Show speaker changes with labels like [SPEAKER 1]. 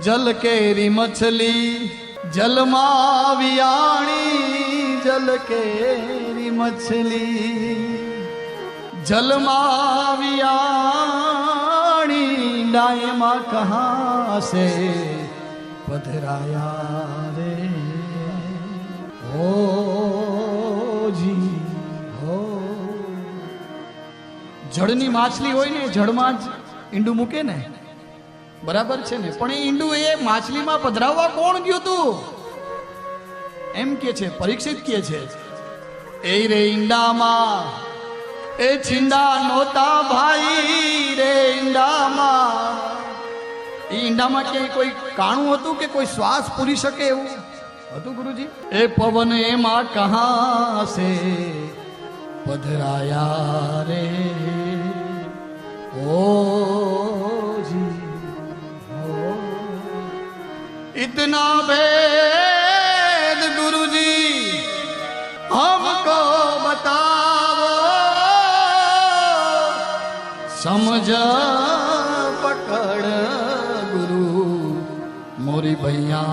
[SPEAKER 1] જલ કેરી મછલી જલમાં વિયાણી જલ કેરી મછલી. જલમાં વિયાણી ડાયમાં કહા કહાશે પધરાયા રે. હો જી, હો. જળની માછલી હોય ને જળમાં જ ઈંડું મૂકે ને બરાબર છે ને? પણ એ ઈંડું એ માછલીમાં પધરાવવા કોણ ગયું તું? એમ કે છે, પરીક્ષિત કે છે. એ રે ઈંડામાં, એ છીંડા નોતા ભાઈ, રે ઈંડામાં. એ ઈંડામાં ક્યાંય કોઈ કાણું હતું કે કોઈ શ્વાસ પૂરી શકે એવું? હતું ગુરુજી? એ પવન એમાં કહા છે પધરાયા રે इतना भेद गुरुजी हमको बताओ समझ पकड़ गुरु मोरी भैया